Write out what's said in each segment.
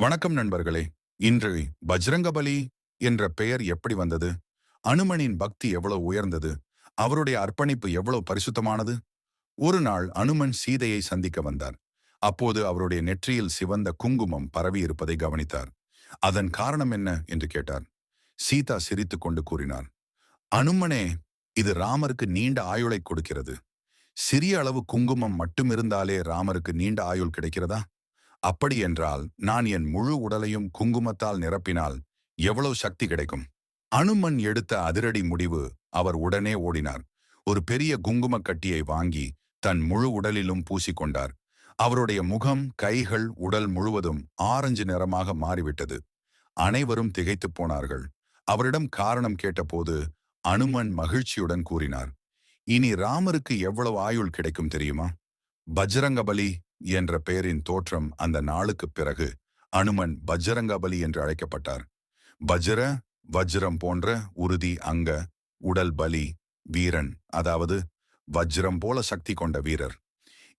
வணக்கம் நண்பர்களே. இன்று பஜ்ரங்கபலி என்ற பெயர் எப்படி வந்தது? அனுமனின் பக்தி எவ்வளவு உயர்ந்தது? அவருடைய அர்ப்பணிப்பு எவ்வளவு பரிசுத்தமானது? ஒரு நாள் அனுமன் சீதையை சந்திக்க வந்தார். அப்போது அவருடைய நெற்றியில் சிவந்த குங்குமம் பரவி இருப்பதை கவனித்தார். அதன் காரணம் என்ன? என்று கேட்டார். சீதா சிரித்துக் கொண்டு கூறினார். அனுமனே இது ராமருக்கு நீண்ட ஆயுளை கொடுக்கிறது. சிறிய அளவு குங்குமம் மட்டும் இருந்தாலே ராமருக்கு நீண்ட ஆயுள் கிடைக்கிறதா? அப்படியென்றால் நான் என் முழு உடலையும் குங்குமத்தால் நிரப்பினால் எவ்வளவு சக்தி கிடைக்கும்? அனுமன் எடுத்த அதிரடி முடிவு அவர் உடனே ஓடினார். ஒரு பெரிய குங்கும கட்டியை வாங்கி தன் முழு உடலிலும் பூசிக்கொண்டார். அவருடைய முகம் கைகள் உடல் முழுவதும் ஆரஞ்சு நிறமாக மாறிவிட்டது. அனைவரும் திகைத்துப் போனார்கள். அவரிடம் காரணம் கேட்டபோது அனுமன் மகிழ்ச்சியுடன் கூறினார். இனி ராமருக்கு எவ்வளவு ஆயுள் கிடைக்கும் தெரியுமா? பஜ்ரங்கபலி என்ற பெயரின் தோற்றம் அந்த நாளுக்குப் பிறகு அனுமன் பஜ்ரங்கபலி என்று அழைக்கப்பட்டார். பஜ்ர வஜ்ரம் போன்ற உறுதி அங்க உடல் பலி வீரன் அதாவது வஜ்ரம் போல சக்தி கொண்ட வீரர்.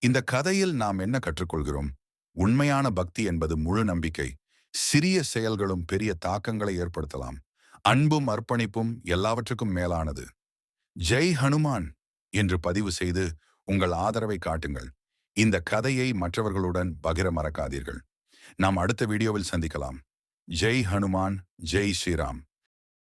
இந்த கதையில் நாம் என்ன கற்றுக்கொள்கிறோம்? உண்மையான பக்தி என்பது முழு நம்பிக்கை. சிறிய செயல்களும் பெரிய தாக்கங்களை ஏற்படுத்தலாம். அன்பும் அர்ப்பணிப்பும் எல்லாவற்றுக்கும் மேலானது. ஜெய் ஹனுமான் என்று பதிவு செய்து உங்கள் ஆதரவை காட்டுங்கள். இந்த கதையை மற்றவர்களுடன் பகிர மறக்காதீர்கள். நாம் அடுத்த வீடியோவில் சந்திக்கலாம். ஜெய் ஹனுமான் ஜெய் ஸ்ரீராம்.